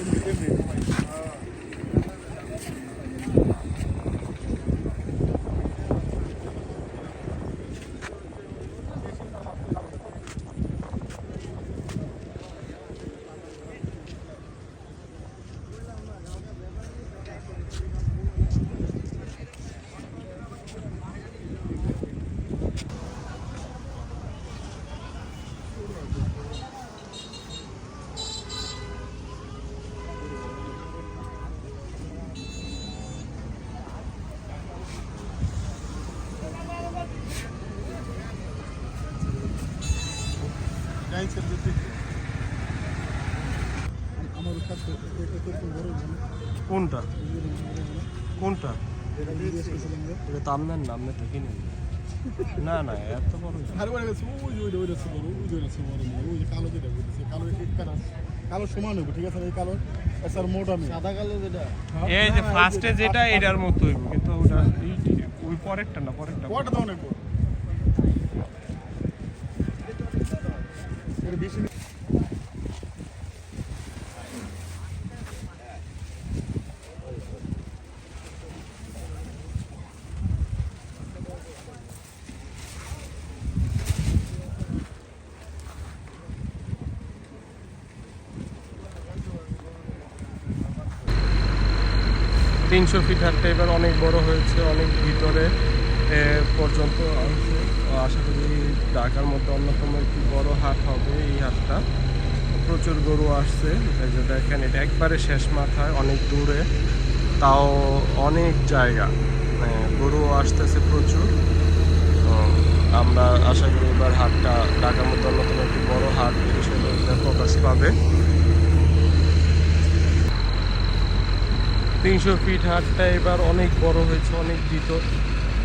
আমার কাছে এরকম বড় কোনটা কোনটা এটা তো আপনার না আপনার তো কিনে না না এত বড় আরে বলে গেছে ওই ওই ওই যে বড় ওই ওই যে বড় ওই যে কালো যেটা কালো কালার কালো সমান হবে ঠিক আছে এই কালো স্যার মোটা নেই সাদা কালো যেটা এই যে ফার্স্টে যেটা এটার মতো হইব কিন্তু ওটা ওই পরেরটা না পরেরটা ওটা তো অনেক বড় এটা বেশি তিনশো ফিট হাটটা এবার অনেক বড় হয়েছে অনেক ভিতরে পর্যন্ত আছে। আশা করি ঢাকার মধ্যে অন্যতম একটি বড় হাট হবে এই হাটটা। প্রচুর গরু আসছে যে দেখেন, এটা একবারে শেষ মাথায়, অনেক দূরে, তাও অনেক জায়গা। মানে গরু আসতেছে প্রচুর। আমরা আশা করি এবার হাটটা ঢাকার মধ্যে অন্যতম একটি বড় হাট হিসেবে প্রকাশ পাবে। তিনশো ফিট হাটটা এবার অনেক বড় হয়েছে, অনেক ভিতর